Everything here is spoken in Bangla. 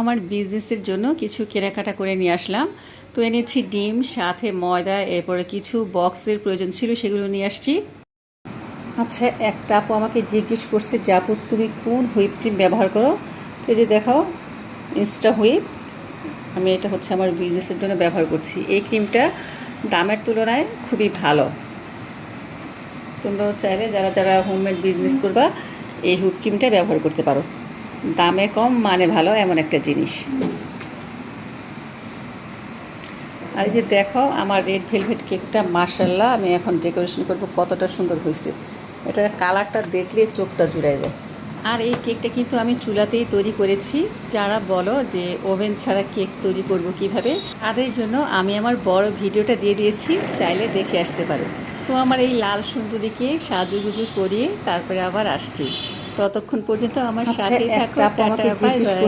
আমার বিজনেসের জন্য কিছু কেনাকাটা করে নিয়ে আসলাম। তো এনেছি ডিম, সাথে ময়দা, এরপরে কিছু বক্সের প্রয়োজন ছিল সেগুলো নিয়ে আসছি। আচ্ছা একটা আপু আমাকে জিজ্ঞেস করছে, যে আপু, তুমি কোন হুইপ ক্রিম ব্যবহার করো? তো যে দেখাও ইনস্টা হুইপ আমি এটা হচ্ছে আমার বিজনেসের জন্য ব্যবহার করছি। এই ক্রিমটা দামের তুলনায় খুবই ভালো। তোমরাও চাইলে যারা যারা হোমমেড বিজনেস করবা, এই হুইপ ক্রিমটা ব্যবহার করতে পারো। দামে কম মানে ভালো, এমন একটা জিনিস। আর এই যে দেখো, আমার রেড ভেলভেট কেকটা মার্শাল্লাহ আমি এখন ডেকোরেশন করব, কতটা সুন্দর হয়েছে। এটার কালারটা দেখলে চোখটা জুড়ায় যায়। আর এই কেকটা কিন্তু আমি চুলাতেই তৈরি করেছি। যারা বলো যে ওভেন ছাড়া কেক তৈরি করব কীভাবে, তাদের জন্য আমি আমার বড় ভিডিওটা দিয়ে দিয়েছি, চাইলে দেখে আসতে পারো। তো আমার এই লাল সুন্দরীকে সাজুগুজু করিয়ে তারপরে আবার আসছি। ততক্ষণ পর্যন্ত আমার সাথে থাকো টাটা বাই বাই